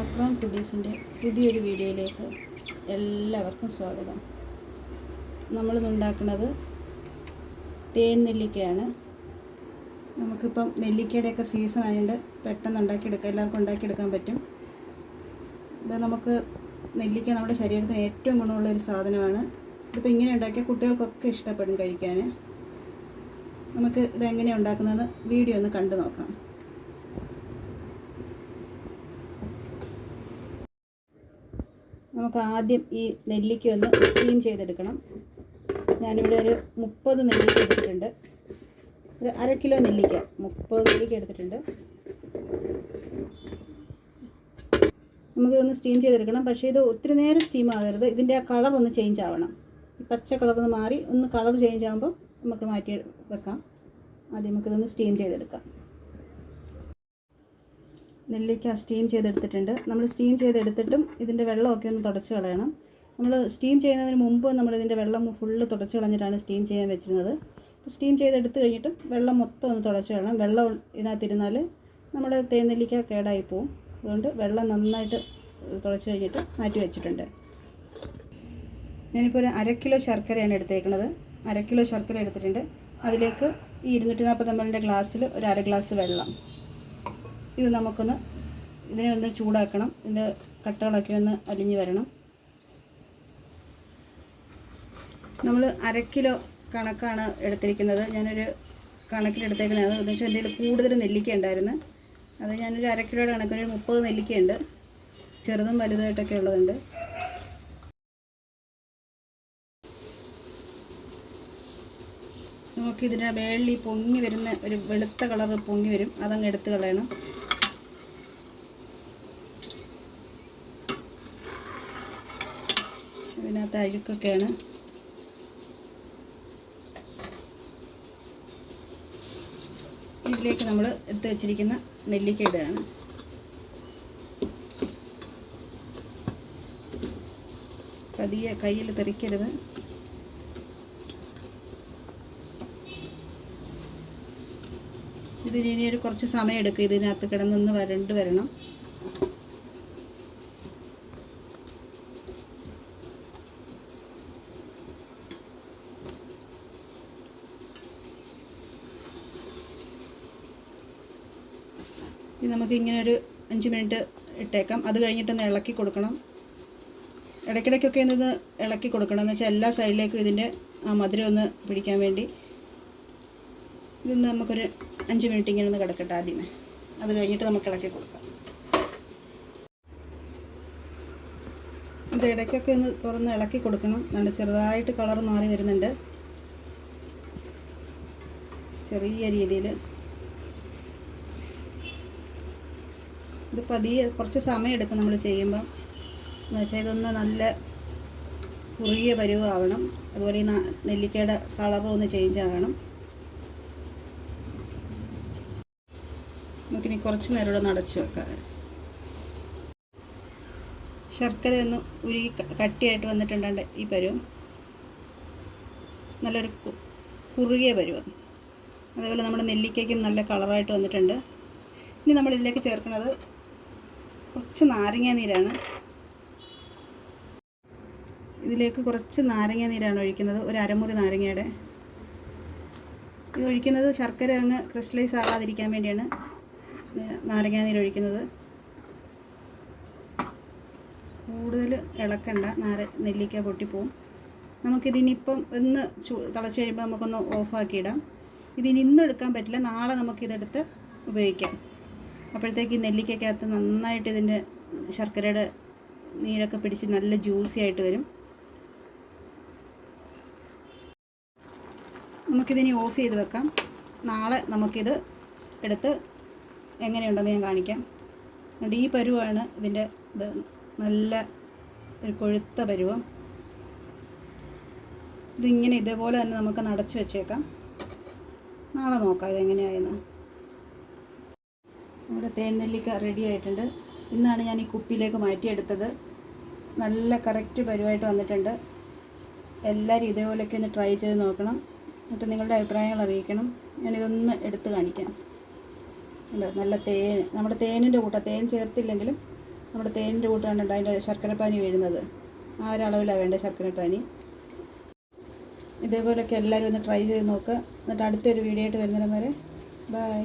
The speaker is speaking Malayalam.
ആക്രാം ഫുഡീസിന്റെ പുതിയൊരു വീഡിയോയിലേക്ക് എല്ലാവർക്കും സ്വാഗതം. നമ്മളിന്നുണ്ടാക്കുന്നത് തേൻ നെല്ലിക്കയാണ് നമുക്കിപ്പം നെല്ലിക്കയുടെയൊക്കെ സീസൺ ആയതുകൊണ്ട് പെട്ടെന്ന് ഉണ്ടാക്കിയെടുക്കാം എല്ലാവർക്കും ഉണ്ടാക്കിയെടുക്കാൻ പറ്റും. ഇത് നമുക്ക് നെല്ലിക്ക നമ്മുടെ ശരീരത്തിന് ഏറ്റവും ഗുണമുള്ള ഒരു സാധനമാണ്. ഇതിപ്പോൾ ഇങ്ങനെ ഉണ്ടാക്കിയാൽ കുട്ടികൾക്കൊക്കെ ഇഷ്ടപ്പെടും കഴിക്കാൻ. നമുക്ക് ഇതെങ്ങനെയാണ് ഉണ്ടാക്കുന്നതെന്ന് വീഡിയോ ഒന്ന് കണ്ടു നോക്കാം. നമുക്ക് ആദ്യം ഈ നെല്ലിക്ക ഒന്ന് ക്ലീൻ ചെയ്തെടുക്കണം. ഞാനിവിടെ ഒരു മുപ്പത് നെല്ലിക്ക എടുത്തിട്ടുണ്ട്. ഒരു അര കിലോ നെല്ലിക്ക മുപ്പത് നെല്ലിക്ക എടുത്തിട്ടുണ്ട്. നമുക്കിതൊന്ന് സ്റ്റീം ചെയ്തെടുക്കണം. പക്ഷേ ഇത് ഒത്തിരി നേരം സ്റ്റീം ആകരുത്. ഇതിന്റെ ആ കളർ ഒന്ന് ചേഞ്ച് ആവണം. പച്ച കളർ ഒന്ന് മാറി ഒന്ന് കളർ ചേഞ്ച് ആകുമ്പോൾ നമുക്ക് മാറ്റി വെക്കാം. ആദ്യം നമുക്കിതൊന്ന് സ്റ്റീം ചെയ്തെടുക്കാം. നെല്ലിക്ക സ്റ്റീം ചെയ്തെടുത്തിട്ടുണ്ട്. നമ്മൾ സ്റ്റീം ചെയ്തെടുത്തിട്ടും ഇതിന്റെ വെള്ളമൊക്കെ ഒന്ന് തുടച്ച് കളയണം. നമ്മൾ സ്റ്റീം ചെയ്യുന്നതിന് മുമ്പ് നമ്മൾ ഇതിന്റെ വെള്ളം ഫുള്ള് തുടച്ച് കളഞ്ഞിട്ടാണ് സ്റ്റീം ചെയ്യാൻ വെച്ചിരുന്നത്. അപ്പോൾ സ്റ്റീം ചെയ്തെടുത്ത് കഴിഞ്ഞിട്ടും വെള്ളം മൊത്തം ഒന്ന് തുടച്ച് കളയണം. വെള്ളം ഇതിനകത്തിരുന്നാൽ നമ്മുടെ തേനെല്ലിക്ക കേടായി പോവും. അതുകൊണ്ട് വെള്ളം നന്നായിട്ട് തുടച്ച് കഴിഞ്ഞിട്ട് മാറ്റി വെച്ചിട്ടുണ്ട്. ഞാനിപ്പോൾ ഒരു അര കിലോ ശർക്കരയാണ് എടുത്തേക്കുന്നത്. അര കിലോ ശർക്കര എടുത്തിട്ടുണ്ട്. അതിലേക്ക് ഈ ഇരുന്നൂറ്റി നാൽപ്പത്തി ഗ്ലാസ്സിൽ ഒരു അര ഗ്ലാസ് വെള്ളം. ഇത് നമുക്കൊന്ന് ഇതിനെ ഒന്ന് ചൂടാക്കണം. ഇതിന്റെ കട്ടകളൊക്കെ ഒന്ന് അലിഞ്ഞ് വരണം. നമ്മൾ അര കിലോ കണക്കാണ് എടുത്തിരിക്കുന്നത്. ഞാനൊരു കണക്കിലെടുത്തേക്കുന്നത് എന്ന് വെച്ചാൽ എന്റെ കൂടുതൽ നെല്ലിക്ക ഉണ്ടായിരുന്നു. അത് ഞാനൊരു അര കിലോയുടെ കണക്കൊരു മുപ്പത് നെല്ലിക്കയുണ്ട്. ചെറുതും വലുതായിട്ടൊക്കെ ഉള്ളതുണ്ട്. നമുക്കിതിന്റെ വേളിൽ പൊങ്ങി വരുന്ന ഒരു വെളുത്ത കളർ പൊങ്ങി വരും. അതങ്ങ് എടുത്ത് കളയണം. ഇതിനകത്ത് അഴുക്കൊക്കെയാണ്. ഇതിലേക്ക് നമ്മൾ എടുത്ത് വെച്ചിരിക്കുന്ന നെല്ലിക്ക പതിയെ കയ്യിൽ തെറിക്കരുത്. ഇതിന് ഒരു കുറച്ച് സമയം എടുക്കും ഇതിനകത്ത് കിടന്നൊന്ന് വരണ്ട് വരണം. ഇത് നമുക്ക് ഇങ്ങനെ ഒരു അഞ്ച് മിനിറ്റ് ഇട്ടേക്കാം. അത് കഴിഞ്ഞിട്ടൊന്ന് ഇളക്കി കൊടുക്കണം. ഇടയ്ക്കിടയ്ക്കൊക്കെ ഒന്ന് ഇളക്കി കൊടുക്കണം. എന്ന് വെച്ചാൽ എല്ലാ സൈഡിലേക്കും ഇതിന്റെ ആ മധുരം ഒന്ന് പിടിക്കാൻ വേണ്ടി. ഇതൊന്ന് നമുക്കൊരു അഞ്ച് മിനിറ്റ് ഇങ്ങനെ ഒന്ന് കിടക്കട്ടെ ആദ്യമേ. അത് കഴിഞ്ഞിട്ട് നമുക്ക് ഇളക്കി കൊടുക്കാം. ഇത് ഇടയ്ക്കൊക്കെ ഒന്ന് തുറന്ന് ഇളക്കി കൊടുക്കണം. നല്ല ചെറുതായിട്ട് കളർ മാറി വരുന്നുണ്ട്. ചെറിയ രീതിയിൽ ഇത് പതിയെ കുറച്ച് സമയം എടുക്കും നമ്മൾ ചെയ്യുമ്പം. എന്ന് വെച്ചാൽ ഇതൊന്ന് നല്ല കുറുകിയ പരുവാവണം. അതുപോലെ ഈ നെല്ലിക്കയുടെ കളറും ഒന്ന് ചേഞ്ച് ആകണം നമുക്കിനി കുറച്ച് നേരം ഇവിടെ നടച്ച് വെക്കാം. ശർക്കര ഒന്ന് ഉരുകി കട്ടിയായിട്ട് വന്നിട്ടുണ്ടാണ്ട് ഈ പരുവം. നല്ലൊരു കുറുകിയ പരുവം. അതേപോലെ നമ്മുടെ നെല്ലിക്കയ്ക്കും നല്ല കളറായിട്ട് വന്നിട്ടുണ്ട്. ഇനി നമ്മൾ ഇതിലേക്ക് ചേർക്കുന്നത് കുറച്ച് നാരങ്ങ നീരാണ്. ഇതിലേക്ക് കുറച്ച് നാരങ്ങ നീരാണ് ഒഴിക്കുന്നത്. ഒരു അരമുറി നാരങ്ങയുടെ. ഇത് ഒഴിക്കുന്നത് ശർക്കര അങ്ങ് ക്രിസ്റ്റലൈസ് ആകാതിരിക്കാൻ വേണ്ടിയാണ് നാരങ്ങ നീര് ഒഴിക്കുന്നത്. കൂടുതൽ ഇളക്കണ്ട. നാര നെല്ലിക്ക പൊട്ടിപ്പോവും. നമുക്കിതിനിപ്പം ഒന്ന് ചൂ തിളച്ച് കഴിയുമ്പോൾ നമുക്കൊന്ന് ഓഫാക്കിയിടാം. ഇതിനി ഇന്നും പറ്റില്ല. നാളെ നമുക്കിതെടുത്ത് ഉപയോഗിക്കാം. അപ്പോഴത്തേക്ക് ഈ നെല്ലിക്കകത്ത് നന്നായിട്ട് ഇതിന്റെ ശർക്കരയുടെ നീരൊക്കെ പിടിച്ച് നല്ല ജ്യൂസി ആയിട്ട് വരും. നമുക്കിതിനി ഓഫ് ചെയ്ത് വെക്കാം. നാളെ നമുക്കിത് എടുത്ത് എങ്ങനെയുണ്ടെന്ന് ഞാൻ കാണിക്കാം. എന്നിട്ട് ഈ പരുവാണ് ഇതിന്റെ ഇത് നല്ല ഒരു കൊഴുത്ത പരുവം. ഇതിങ്ങനെ ഇതേപോലെ തന്നെ നമുക്ക് നടച്ച് വെച്ചേക്കാം. നാളെ നോക്കാം ഇതെങ്ങനെയായെന്ന്. നമ്മുടെ തേൻ നെല്ലിക്ക റെഡി ആയിട്ടുണ്ട്. ഇന്നാണ് ഞാൻ ഈ കുപ്പിയിലേക്ക് മാറ്റിയെടുത്തത്. നല്ല കറക്റ്റ് പരുവായിട്ട് വന്നിട്ടുണ്ട്. എല്ലാവരും ഇതേപോലെയൊക്കെ ഒന്ന് ട്രൈ ചെയ്ത് നോക്കണം. എന്നിട്ട് നിങ്ങളുടെ അഭിപ്രായങ്ങൾ അറിയിക്കണം. ഞാനിതൊന്ന് എടുത്ത് കാണിക്കാം. ഉണ്ട് നല്ല തേൻ നമ്മുടെ തേനിന്റെ കൂട്ടം തേൻ ചേർത്തില്ലെങ്കിലും നമ്മുടെ തേനിന്റെ കൂട്ടാണ് അതിന്റെ ശർക്കരപ്പാനി വീഴുന്നത്. ആ ഒരളവിലാണ് വേണ്ട ശർക്കരപ്പാനി ഇതേപോലെയൊക്കെ എല്ലാവരും ഒന്ന് ട്രൈ ചെയ്ത് നോക്കുക എന്നിട്ട് അടുത്തൊരു വീഡിയോ ആയിട്ട് വരുന്നതിന് വരെ. ബൈ